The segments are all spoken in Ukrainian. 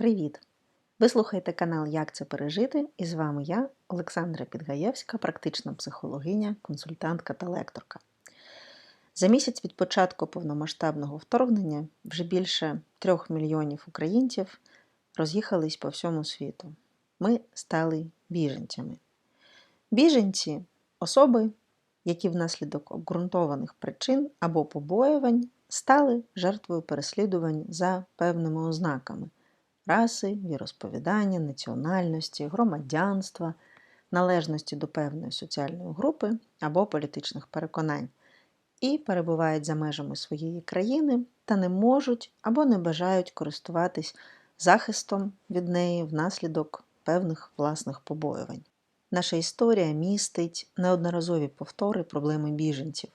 Привіт! Ви слухаєте канал Як це пережити? І з вами я, Олександра Підгаєвська, практична психологиня, консультантка та лекторка. За місяць від початку повномасштабного вторгнення вже більше трьох мільйонів українців роз'їхались по всьому світу. Ми стали біженцями. Біженці особи, які внаслідок обґрунтованих причин або побоювань стали жертвою переслідувань за певними ознаками раси, віросповідання, національності, громадянства, належності до певної соціальної групи або політичних переконань, і перебувають за межами своєї країни та не можуть або не бажають користуватись захистом від неї внаслідок певних власних побоювань. Наша історія містить неодноразові повтори проблеми біженців,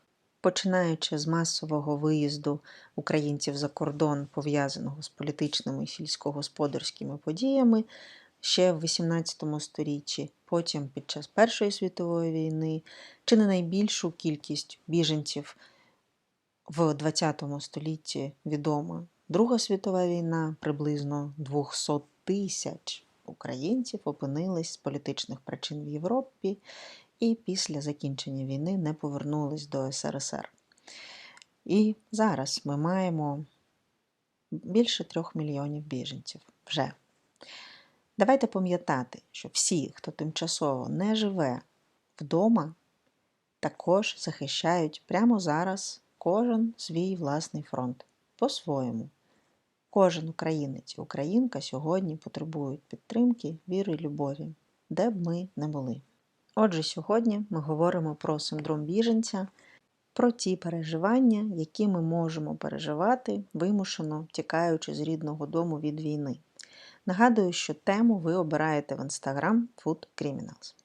починаючи з масового виїзду українців за кордон, пов'язаного з політичними і сільськогосподарськими подіями ще в XVIII сторіччі, потім під час Першої світової війни, чи не найбільшу кількість біженців в ХХ столітті відома. Друга світова війна, приблизно 200 тисяч українців опинились з політичних причин в Європі і після закінчення війни не повернулись до СРСР. І зараз ми маємо більше трьох мільйонів біженців вже. Давайте пам'ятати, що всі, хто тимчасово не живе вдома, також захищають прямо зараз кожен свій власний фронт по-своєму. Кожен українець і українка сьогодні потребують підтримки, віри любові, де б ми не були. Отже, сьогодні ми говоримо про синдром біженця, про ті переживання, які ми можемо переживати, вимушено тікаючи з рідного дому від війни. Нагадую, що тему ви обираєте в Instagram Food Criminals.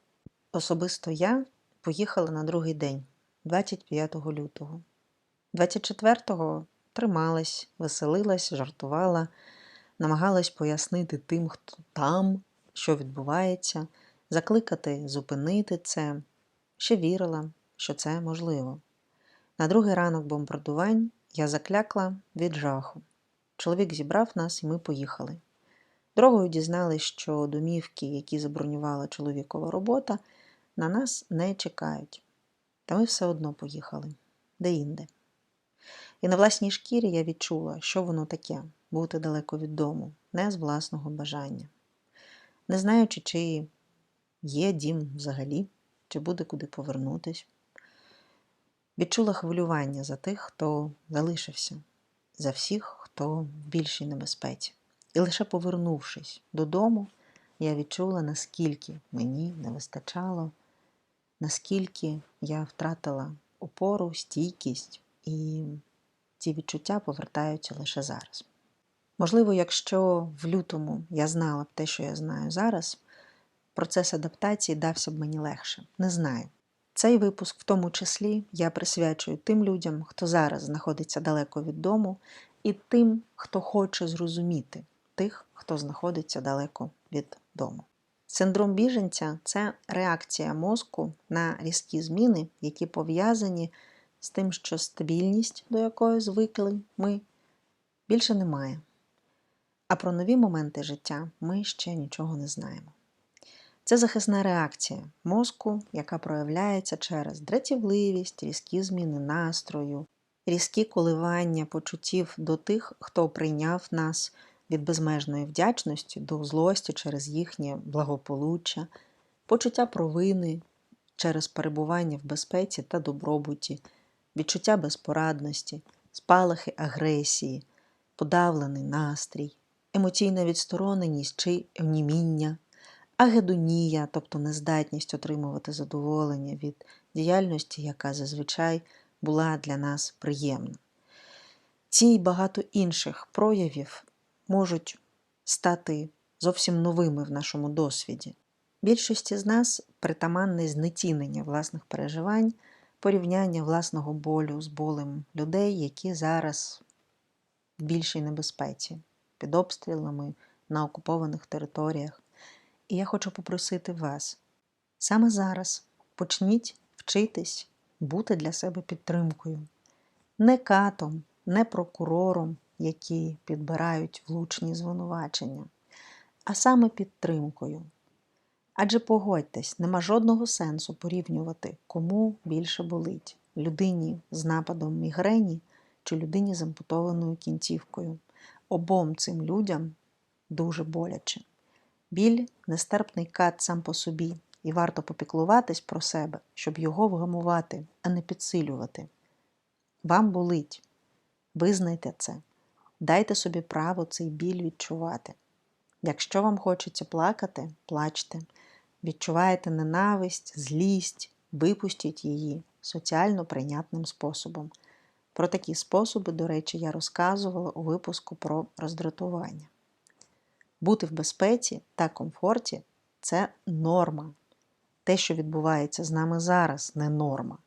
Особисто я поїхала на другий день, 25 лютого. 24-го трималась, веселилась, жартувала, намагалась пояснити тим, хто там, що відбувається, закликати зупинити це, ще вірила, що це можливо. На другий ранок бомбардувань я заклякла від жаху. Чоловік зібрав нас, і ми поїхали. Дорогою дізналися, що домівки, які забронювала чоловікова робота, на нас не чекають. Та ми все одно поїхали де-інде. І на власній шкірі я відчула, що воно таке бути далеко від дому, не з власного бажання. Не знаючи, чи є дім взагалі, чи буде куди повернутись. Відчула хвилювання за тих, хто залишився, за всіх, хто в більшій небезпеці. І лише повернувшись додому, я відчула, наскільки мені не вистачало, наскільки я втратила опору, стійкість і ці відчуття повертаються лише зараз. Можливо, якщо в лютому я знала б те, що я знаю зараз, процес адаптації дався б мені легше. Не знаю. Цей випуск, в тому числі, я присвячую тим людям, хто зараз знаходиться далеко від дому, і тим, хто хоче зрозуміти тих, хто знаходиться далеко від дому. Синдром біженця це реакція мозку на різкі зміни, які пов'язані з тим, що стабільність, до якої звикли ми, більше немає. А про нові моменти життя ми ще нічого не знаємо. Це захисна реакція мозку, яка проявляється через дратівливість, різкі зміни настрою, різкі коливання почуттів до тих, хто прийняв нас від безмежної вдячності до злості через їхнє благополуччя, почуття провини через перебування в безпеці та добробуті відчуття безпорадності, спалахи агресії, подавлений настрій, емоційна відстороненість чи оніміння, агедонія, тобто нездатність отримувати задоволення від діяльності, яка зазвичай була для нас приємна. Ці й багато інших проявів можуть стати зовсім новими в нашому досвіді. Більшості з нас притаманне знецінення власних переживань порівняння власного болю з болем людей, які зараз в більшій небезпеці, під обстрілами на окупованих територіях. І я хочу попросити вас саме зараз почніть вчитись бути для себе підтримкою, не катом, не прокурором, які підбирають влучні звинувачення, а саме підтримкою. Адже погодьтесь, нема жодного сенсу порівнювати, кому більше болить людині з нападом мігрені чи людині з ампутованою кінцівкою. Обом цим людям дуже боляче. Біль нестерпний кат сам по собі, і варто попіклуватись про себе, щоб його вгамувати, а не підсилювати. Вам болить. Визнайте це, дайте собі право цей біль відчувати. Якщо вам хочеться плакати, плачте. Відчуваєте ненависть, злість, випустіть її соціально прийнятним способом. Про такі способи, до речі, я розказувала у випуску про роздратування. Бути в безпеці та комфорті це норма. Те, що відбувається з нами зараз, не норма,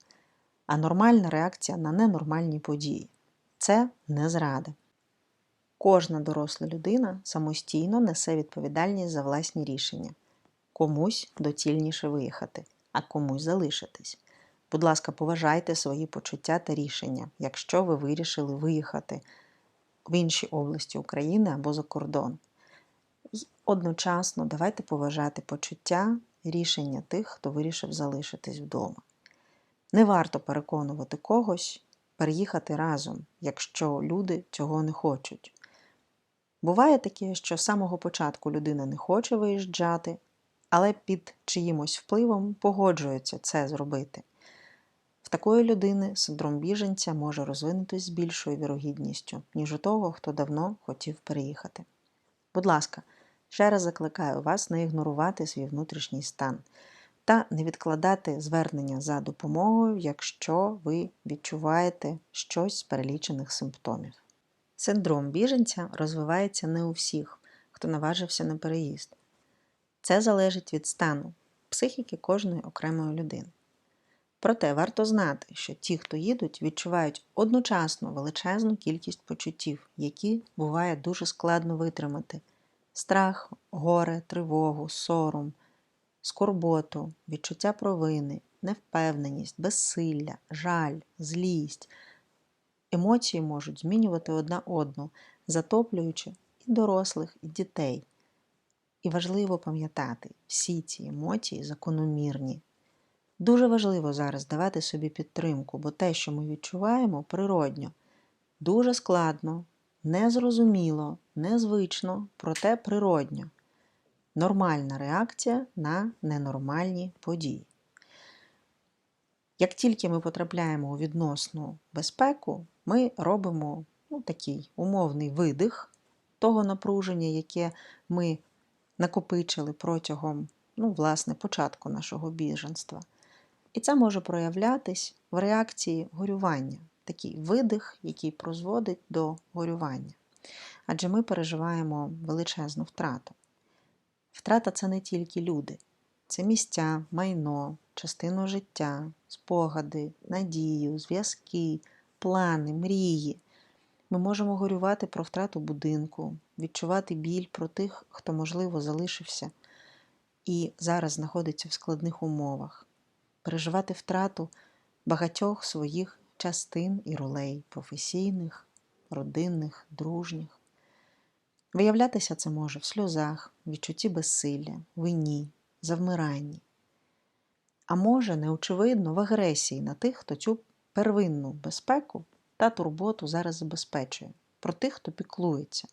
а нормальна реакція на ненормальні події. Це не зрада. Кожна доросла людина самостійно несе відповідальність за власні рішення. Комусь доцільніше виїхати, а комусь залишитись. Будь ласка, поважайте свої почуття та рішення, якщо ви вирішили виїхати в інші області України або за кордон. І одночасно давайте поважати почуття, рішення тих, хто вирішив залишитись вдома. Не варто переконувати когось переїхати разом, якщо люди цього не хочуть. Буває таке, що з самого початку людина не хоче виїжджати, але під чиїмось впливом погоджується це зробити. В такої людини синдром біженця може розвинутись з більшою вірогідністю, ніж у того, хто давно хотів переїхати. Будь ласка, ще раз закликаю вас не ігнорувати свій внутрішній стан та не відкладати звернення за допомогою, якщо ви відчуваєте щось з перелічених симптомів. Синдром біженця розвивається не у всіх, хто наважився на переїзд. Це залежить від стану, психіки кожної окремої людини. Проте варто знати, що ті, хто їдуть, відчувають одночасно величезну кількість почуттів, які буває дуже складно витримати: страх, горе, тривогу, сором, скорботу, відчуття провини, невпевненість, безсилля, жаль, злість. Емоції можуть змінювати одна одну, затоплюючи і дорослих, і дітей. І важливо пам'ятати, всі ці емоції закономірні. Дуже важливо зараз давати собі підтримку, бо те, що ми відчуваємо, природньо, дуже складно, незрозуміло, незвично, проте природньо. Нормальна реакція на ненормальні події. Як тільки ми потрапляємо у відносну безпеку, ми робимо ну, такий умовний видих того напруження, яке ми накопичили протягом ну, власне, початку нашого біженства. І це може проявлятись в реакції горювання, такий видих, який призводить до горювання. Адже ми переживаємо величезну втрату. Втрата це не тільки люди, це місця, майно, частину життя, спогади, надію, зв'язки, плани, мрії. Ми можемо горювати про втрату будинку, відчувати біль про тих, хто, можливо, залишився і зараз знаходиться в складних умовах, переживати втрату багатьох своїх частин і ролей професійних, родинних, дружніх. Виявлятися це може в сльозах, відчутті безсилля, вині, завмиранні. А може, неочевидно, в агресії на тих, хто цю первинну безпеку та турботу зараз забезпечує, про тих, хто піклується.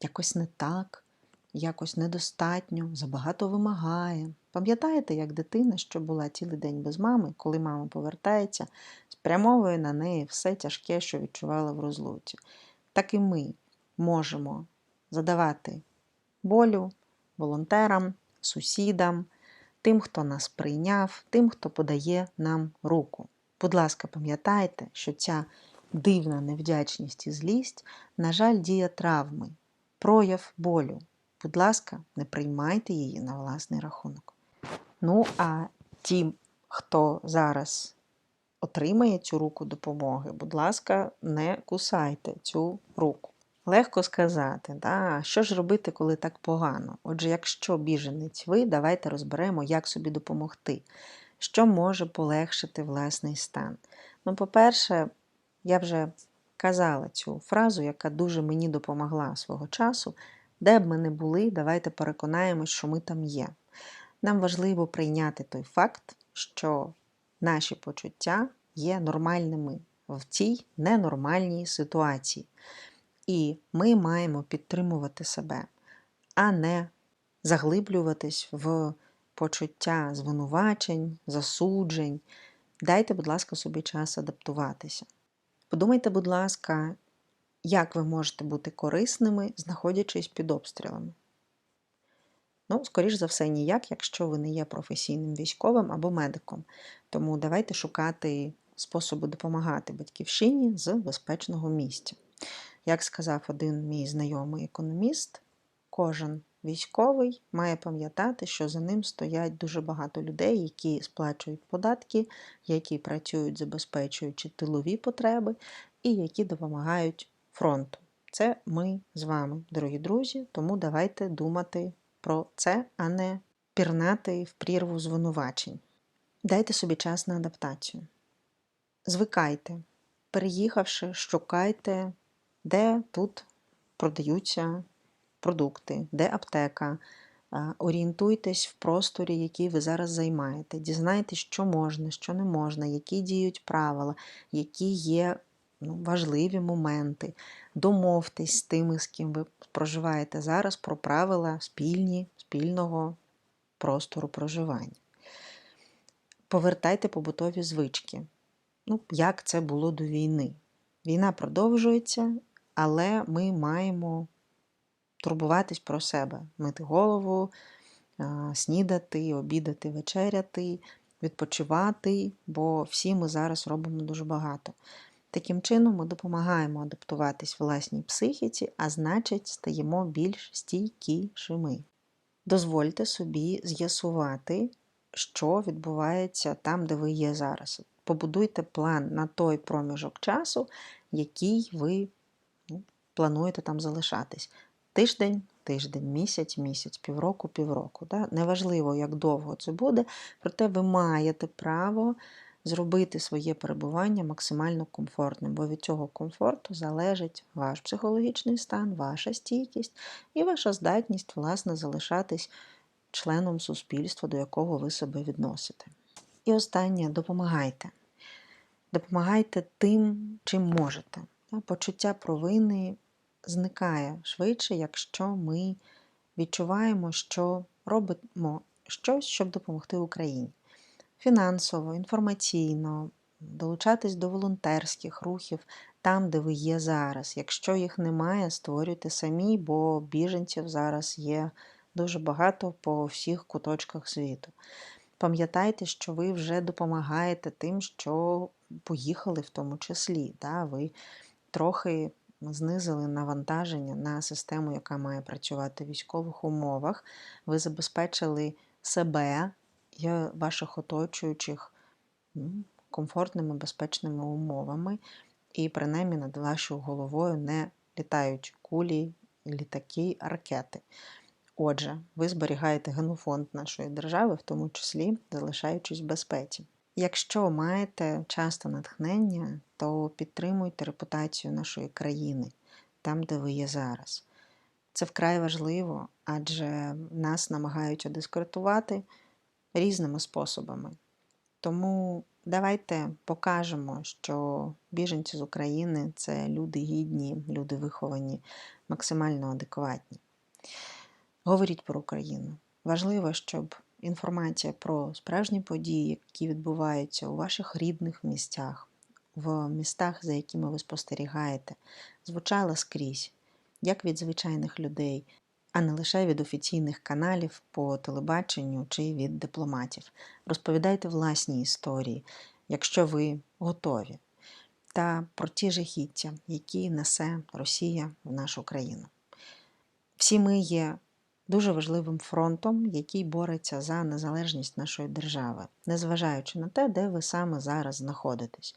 Якось не так, якось недостатньо, забагато вимагає. Пам'ятаєте, як дитина, що була цілий день без мами, коли мама повертається, спрямовує на неї все тяжке, що відчувала в розлуці. Так і ми можемо задавати болю волонтерам, сусідам, тим, хто нас прийняв, тим, хто подає нам руку. Будь ласка, пам'ятайте, що ця дивна невдячність і злість, на жаль, дія травми, прояв болю. Будь ласка, не приймайте її на власний рахунок. Ну, а ті, хто зараз отримає цю руку допомоги, будь ласка, не кусайте цю руку. Легко сказати, да? що ж робити, коли так погано? Отже, якщо біженець ви, давайте розберемо, як собі допомогти, що може полегшити власний стан. Ну, по-перше, я вже казала цю фразу, яка дуже мені допомогла свого часу. Де б ми не були, давайте переконаємось, що ми там є. Нам важливо прийняти той факт, що наші почуття є нормальними в цій ненормальній ситуації. І ми маємо підтримувати себе, а не заглиблюватись в почуття звинувачень, засуджень. Дайте, будь ласка, собі час адаптуватися. Подумайте, будь ласка, як ви можете бути корисними, знаходячись під обстрілами. Ну, скоріш за все, ніяк, якщо ви не є професійним військовим або медиком. Тому давайте шукати способи допомагати батьківщині з безпечного місця. Як сказав один мій знайомий економіст, кожен військовий має пам'ятати, що за ним стоять дуже багато людей, які сплачують податки, які працюють, забезпечуючи тилові потреби і які допомагають фронту. Це ми з вами, дорогі друзі, тому давайте думати про це, а не пірнати в прірву звинувачень. Дайте собі час на адаптацію. Звикайте, переїхавши, шукайте, де тут продаються продукти, де аптека. Орієнтуйтесь в просторі, який ви зараз займаєте. Дізнайтесь, що можна, що не можна, які діють правила, які є ну, важливі моменти. Домовтесь з тими, з ким ви проживаєте зараз, про правила спільні, спільного простору проживання. Повертайте побутові звички. Ну, Як це було до війни? Війна продовжується, але ми маємо турбуватись про себе, мити голову, снідати, обідати, вечеряти, відпочивати, бо всі ми зараз робимо дуже багато. Таким чином, ми допомагаємо адаптуватись власній психіці, а значить, стаємо більш стійкішими. Дозвольте собі з'ясувати, що відбувається там, де ви є зараз. Побудуйте план на той проміжок часу, який ви ну, плануєте там залишатись. Тиждень, тиждень, місяць, місяць, півроку, півроку. Да? Неважливо, як довго це буде, проте ви маєте право зробити своє перебування максимально комфортним, бо від цього комфорту залежить ваш психологічний стан, ваша стійкість і ваша здатність, власне, залишатись членом суспільства, до якого ви себе відносите. І останнє допомагайте. Допомагайте тим, чим можете. Почуття провини зникає швидше, якщо ми відчуваємо, що робимо щось, щоб допомогти Україні. Фінансово, інформаційно, долучатись до волонтерських рухів там, де ви є зараз. Якщо їх немає, створюйте самі, бо біженців зараз є дуже багато по всіх куточках світу. Пам'ятайте, що ви вже допомагаєте тим, що поїхали в тому числі. Да? Ви трохи знизили навантаження на систему, яка має працювати в військових умовах. Ви забезпечили себе і ваших оточуючих комфортними, безпечними умовами, і принаймні над вашою головою не літають кулі, літаки, ракети. Отже, ви зберігаєте генофонд нашої держави, в тому числі залишаючись в безпеці. Якщо маєте часто натхнення, то підтримуйте репутацію нашої країни там, де ви є зараз. Це вкрай важливо, адже нас намагають дискредитувати різними способами. Тому давайте покажемо, що біженці з України це люди гідні, люди виховані, максимально адекватні. Говоріть про Україну. Важливо, щоб інформація про справжні події, які відбуваються у ваших рідних місцях, в містах, за якими ви спостерігаєте, звучала скрізь, як від звичайних людей, а не лише від офіційних каналів по телебаченню чи від дипломатів. Розповідайте власні історії, якщо ви готові, та про ті жахіття, які несе Росія в нашу країну. Всі ми є дуже важливим фронтом, який бореться за незалежність нашої держави, незважаючи на те, де ви саме зараз знаходитесь.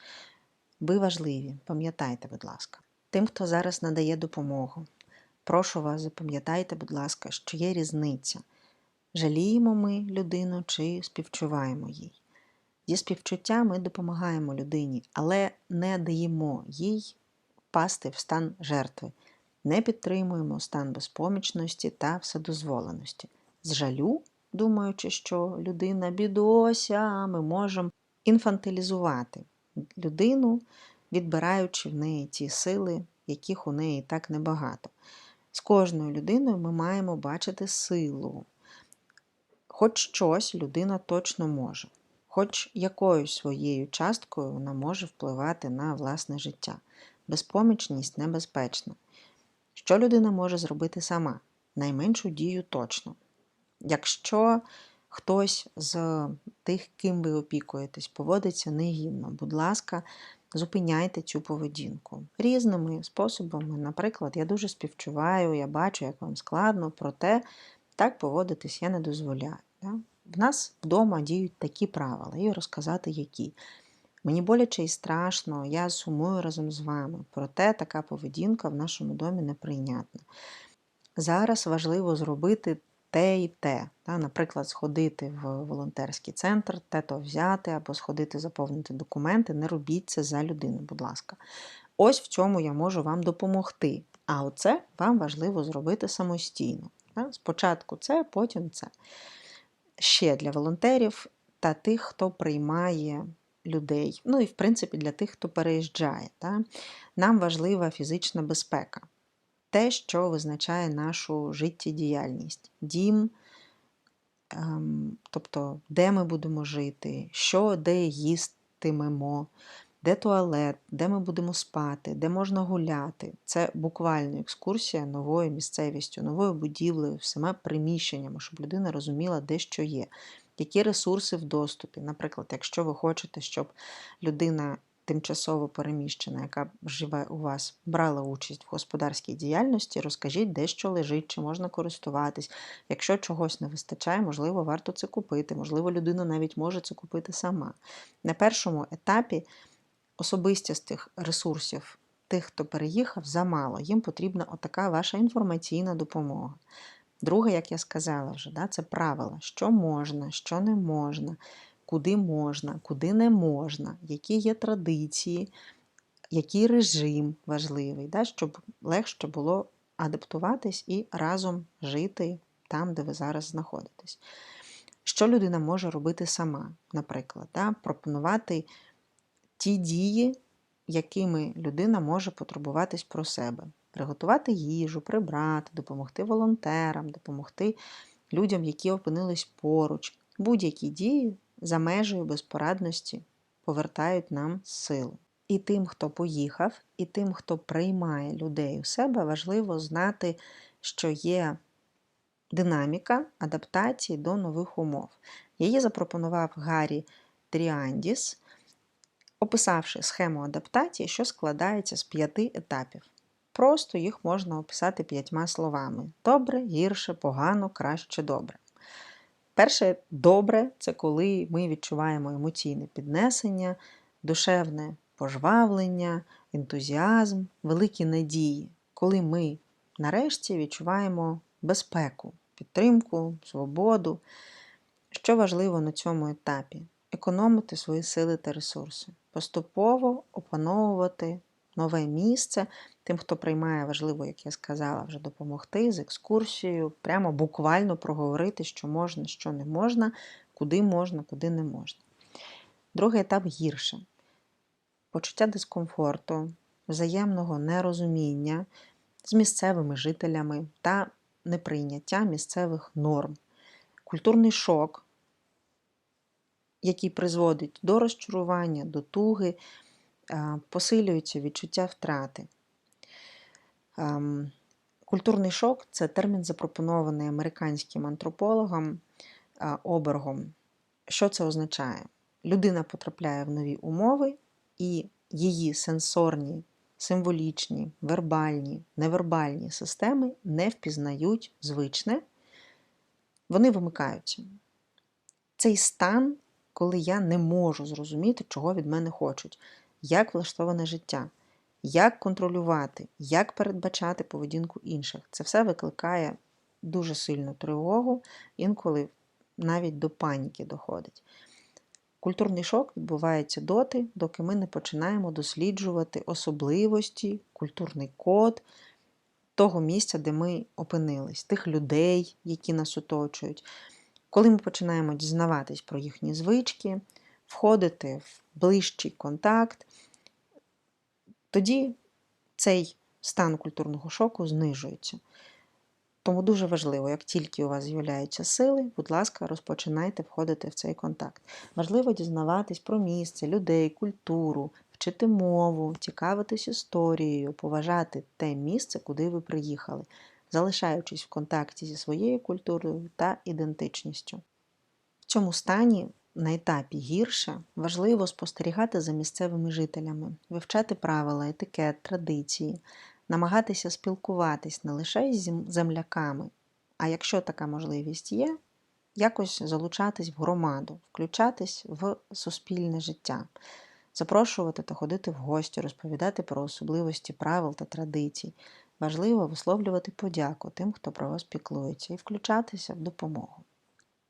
Ви важливі, пам'ятайте, будь ласка, тим, хто зараз надає допомогу. Прошу вас, запам'ятайте, будь ласка, що є різниця. Жаліємо ми людину чи співчуваємо їй. Зі співчуття ми допомагаємо людині, але не даємо їй впасти в стан жертви. не підтримуємо стан безпомічності та вседозволеності. З жалю, думаючи, що людина бідося, ми можемо інфантилізувати людину, відбираючи в неї ті сили, яких у неї так небагато. З кожною людиною ми маємо бачити силу. Хоч щось людина точно може, хоч якоюсь своєю часткою вона може впливати на власне життя. Безпомічність небезпечна. Що людина може зробити сама? Найменшу дію точно. Якщо хтось з тих, ким ви опікуєтесь, поводиться негідно, будь ласка, зупиняйте цю поведінку різними способами. Наприклад, я дуже співчуваю, я бачу, як вам складно, проте так поводитись я не дозволяю. В нас вдома діють такі правила, і розказати які. Мені боляче і страшно, я сумую разом з вами, проте така поведінка в нашому домі неприйнятна. Зараз важливо зробити те і те. Наприклад, сходити в волонтерський центр, те то взяти, або сходити заповнити документи. Не робіть це за людину, будь ласка. Ось в цьому я можу вам допомогти. А оце вам важливо зробити самостійно. Спочатку це, потім це. Ще для волонтерів та тих, хто приймає людей. Ну і, в принципі, для тих, хто переїжджає. Нам важлива фізична безпека те, що визначає нашу життєдіяльність. Дім, ем, тобто, де ми будемо жити, що де їстимемо, де туалет, де ми будемо спати, де можна гуляти. Це буквально екскурсія новою місцевістю, новою будівлею, всіма приміщеннями, щоб людина розуміла, де що є. Які ресурси в доступі. Наприклад, якщо ви хочете, щоб людина тимчасово переміщена, яка живе у вас, брала участь в господарській діяльності, розкажіть, де що лежить, чи можна користуватись. Якщо чогось не вистачає, можливо, варто це купити, можливо, людина навіть може це купити сама. На першому етапі особистістих ресурсів тих, хто переїхав, замало. Їм потрібна отака ваша інформаційна допомога. Друге, як я сказала вже, да, це правила, що можна, що не можна куди можна, куди не можна, які є традиції, який режим важливий, да, щоб легше було адаптуватись і разом жити там, де ви зараз знаходитесь. Що людина може робити сама, наприклад, да, пропонувати ті дії, якими людина може потурбуватись про себе. Приготувати їжу, прибрати, допомогти волонтерам, допомогти людям, які опинились поруч. Будь-які дії, за межею безпорадності повертають нам силу. І тим, хто поїхав, і тим, хто приймає людей у себе, важливо знати, що є динаміка адаптації до нових умов. Її запропонував Гаррі Тріандіс, описавши схему адаптації, що складається з п'яти етапів. Просто їх можна описати п'ятьма словами: добре, гірше, погано, краще, добре. Перше добре це коли ми відчуваємо емоційне піднесення, душевне пожвавлення, ентузіазм, великі надії, коли ми нарешті відчуваємо безпеку, підтримку, свободу. Що важливо на цьому етапі? Економити свої сили та ресурси, поступово опановувати нове місце. Тим, хто приймає, важливо, як я сказала, вже допомогти з екскурсією, прямо буквально проговорити, що можна, що не можна, куди можна, куди не можна. Другий етап гірше. Почуття дискомфорту, взаємного нерозуміння з місцевими жителями та неприйняття місцевих норм, культурний шок, який призводить до розчарування, до туги, посилюється відчуття втрати. Ем, культурний шок це термін, запропонований американським антропологом Обергом. Що це означає? Людина потрапляє в нові умови, і її сенсорні, символічні, вербальні, невербальні системи не впізнають звичне, вони вимикаються. Цей стан, коли я не можу зрозуміти, чого від мене хочуть як влаштоване життя, як контролювати, як передбачати поведінку інших. Це все викликає дуже сильну тривогу, інколи навіть до паніки доходить. Культурний шок відбувається доти, доки ми не починаємо досліджувати особливості, культурний код того місця, де ми опинились, тих людей, які нас оточують. Коли ми починаємо дізнаватись про їхні звички, входити в ближчий контакт, тоді цей стан культурного шоку знижується. Тому дуже важливо, як тільки у вас з'являються сили, будь ласка, розпочинайте входити в цей контакт. Важливо дізнаватись про місце, людей, культуру, вчити мову, цікавитись історією, поважати те місце, куди ви приїхали, залишаючись в контакті зі своєю культурою та ідентичністю. В цьому стані на етапі гірше важливо спостерігати за місцевими жителями, вивчати правила, етикет, традиції, намагатися спілкуватись не лише із земляками, а якщо така можливість є, якось залучатись в громаду, включатись в суспільне життя, запрошувати та ходити в гості, розповідати про особливості правил та традицій. Важливо висловлювати подяку тим, хто про вас піклується, і включатися в допомогу.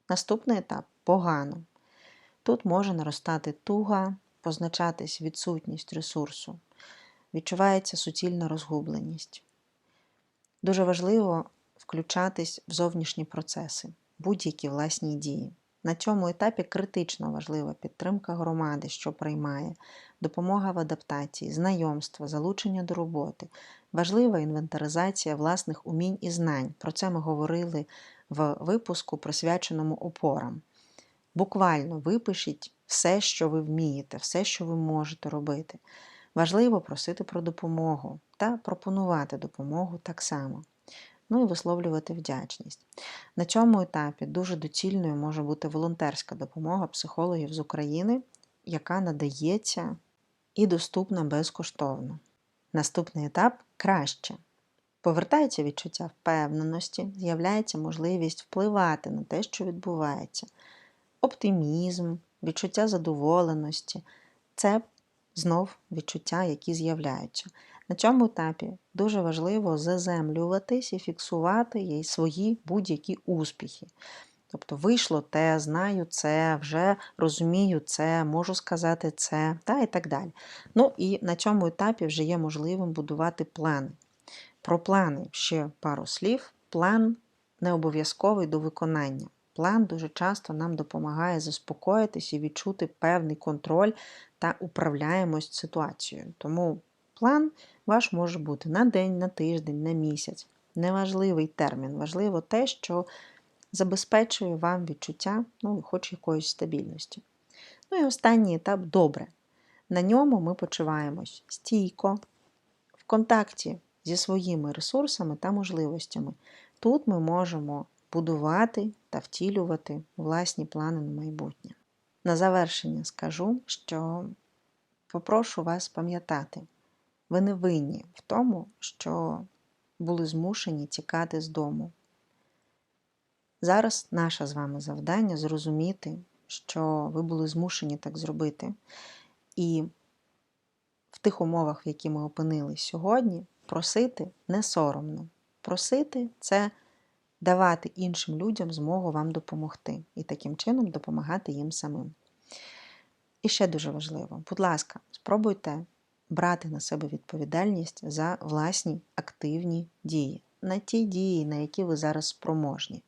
Наступний етап погано. Тут може наростати туга, позначатись відсутність ресурсу, відчувається суцільна розгубленість. Дуже важливо включатись в зовнішні процеси, будь-які власні дії. На цьому етапі критично важлива підтримка громади, що приймає, допомога в адаптації, знайомство, залучення до роботи, важлива інвентаризація власних умінь і знань. Про це ми говорили в випуску, присвяченому опорам. Буквально випишіть все, що ви вмієте, все, що ви можете робити. Важливо просити про допомогу та пропонувати допомогу так само. Ну і висловлювати вдячність. На цьому етапі дуже доцільною може бути волонтерська допомога психологів з України, яка надається і доступна безкоштовно. Наступний етап краще. Повертається відчуття впевненості, з'являється можливість впливати на те, що відбувається. Оптимізм, відчуття задоволеності це знов відчуття, які з'являються. На цьому етапі дуже важливо заземлюватись і фіксувати свої будь-які успіхи. Тобто вийшло те, знаю це, вже розумію це, можу сказати це, та і так далі. Ну і на цьому етапі вже є можливим будувати плани. Про плани ще пару слів. План не обов'язковий до виконання. План дуже часто нам допомагає заспокоїтись і відчути певний контроль та управляємость ситуацією. Тому план ваш може бути на день, на тиждень, на місяць. Неважливий термін, важливо те, що забезпечує вам відчуття, ну, хоч якоїсь стабільності. Ну і останній етап добре. На ньому ми почуваємось стійко, в контакті зі своїми ресурсами та можливостями. Тут ми можемо будувати та втілювати власні плани на майбутнє. На завершення скажу, що попрошу вас пам'ятати, ви не винні в тому, що були змушені тікати з дому. Зараз наше з вами завдання зрозуміти, що ви були змушені так зробити. І в тих умовах, в які ми опинились сьогодні, просити не соромно. Просити це давати іншим людям змогу вам допомогти і таким чином допомагати їм самим. І ще дуже важливо, будь ласка, спробуйте брати на себе відповідальність за власні активні дії, на ті дії, на які ви зараз спроможні.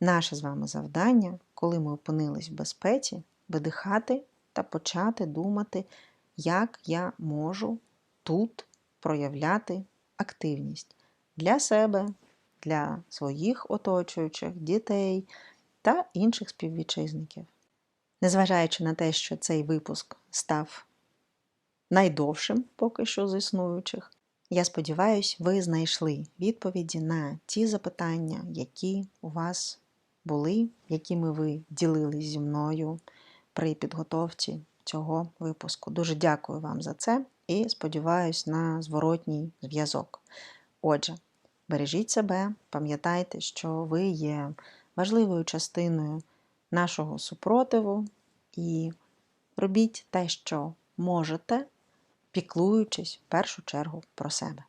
Наше з вами завдання, коли ми опинились в безпеці, видихати та почати думати, як я можу тут проявляти активність для себе, для своїх оточуючих, дітей та інших співвітчизників. Незважаючи на те, що цей випуск став найдовшим поки що з існуючих, я сподіваюся, ви знайшли відповіді на ті запитання, які у вас були, якими ви ділились зі мною при підготовці цього випуску. Дуже дякую вам за це і сподіваюся на зворотній зв'язок. Отже, бережіть себе, пам'ятайте, що ви є важливою частиною нашого супротиву і робіть те, що можете, піклуючись в першу чергу про себе.